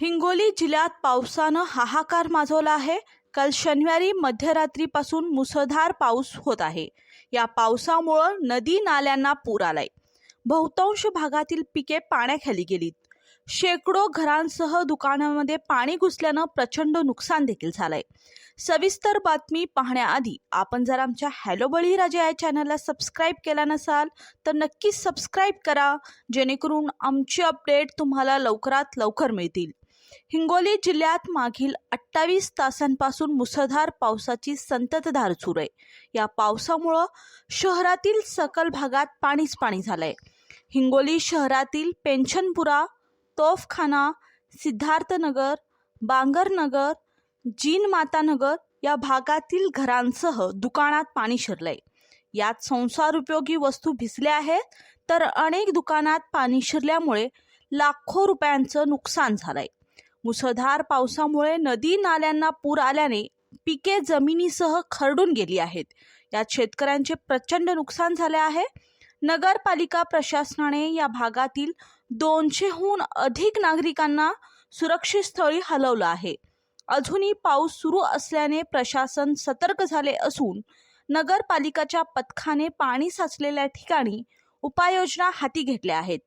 हिंगोली जिल्ह्यात पावसानं हाहाकार माजवला आहे. काल शनिवारी मध्यरात्रीपासून मुसळधार पाऊस होत आहे. या पावसामुळं नदी नाल्यांना पूर आलाय. बहुतांश भागातील पिके पाण्याखाली गेलीत. शेकडो घरांसह दुकानामध्ये पाणी घुसल्यानं प्रचंड नुकसान देखील झालंय. सविस्तर बातमी पाहण्याआधी आपण जर आमच्या हॅलो बळीराजा या चॅनलला सबस्क्राईब केला नसाल तर नक्कीच सबस्क्राईब करा जेणेकरून आमची अपडेट तुम्हाला लवकरात लवकर मिळतील. हिंगोली जिल्ह्यात मागील अठ्ठावीस तासांपासून मुसळधार पावसाची संततधार सुरू आहे. या पावसामुळं शहरातील सकल भागात पाणीच पाणी झालंय. हिंगोली शहरातील पेन्शनपुरा तोफखाना सिद्धार्थनगर बांगरनगर जीन मातानगर या भागातील घरांसह दुकानात पाणी शिरलंय. यात संसार उपयोगी वस्तू भिजल्या आहेत तर अनेक दुकानात पाणी शिरल्यामुळे लाखो रुपयांचं नुकसान झालंय. मुसळधार पावसामुळे नदी नाल्यांना पूर आल्याने पिके जमिनीसह खरडून गेली आहेत. यात शेतकऱ्यांचे प्रचंड नुकसान झाले आहे. नगरपालिका प्रशासनाने या भागातील दोनशेहून अधिक नागरिकांना सुरक्षित स्थळी हलवलं आहे. अजूनही पाऊस सुरू असल्याने प्रशासन सतर्क झाले असून नगरपालिकाच्या पथकाने पाणी साचलेल्या ठिकाणी उपाययोजना हाती घेतल्या आहेत.